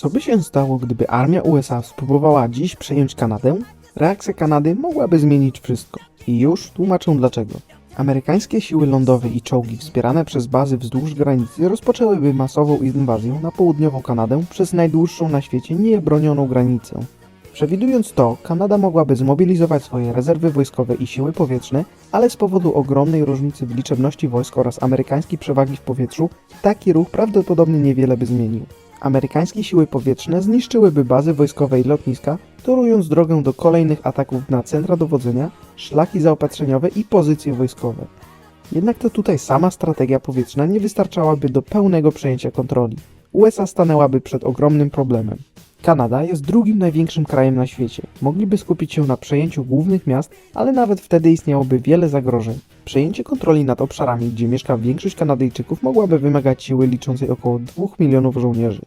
Co by się stało, gdyby armia USA spróbowała dziś przejąć Kanadę? Reakcja Kanady mogłaby zmienić wszystko. I już tłumaczę dlaczego. Amerykańskie siły lądowe i czołgi wspierane przez bazy wzdłuż granicy rozpoczęłyby masową inwazję na południową Kanadę przez najdłuższą na świecie niebronioną granicę. Przewidując to, Kanada mogłaby zmobilizować swoje rezerwy wojskowe i siły powietrzne, ale z powodu ogromnej różnicy w liczebności wojsk oraz amerykańskiej przewagi w powietrzu, taki ruch prawdopodobnie niewiele by zmienił. Amerykańskie siły powietrzne zniszczyłyby bazy wojskowe i lotniska, torując drogę do kolejnych ataków na centra dowodzenia, szlaki zaopatrzeniowe i pozycje wojskowe. Jednak to tutaj sama strategia powietrzna nie wystarczałaby do pełnego przejęcia kontroli. USA stanęłaby przed ogromnym problemem. Kanada jest drugim największym krajem na świecie. Mogliby skupić się na przejęciu głównych miast, ale nawet wtedy istniałoby wiele zagrożeń. Przejęcie kontroli nad obszarami, gdzie mieszka większość Kanadyjczyków, mogłaby wymagać siły liczącej około 2 milionów żołnierzy.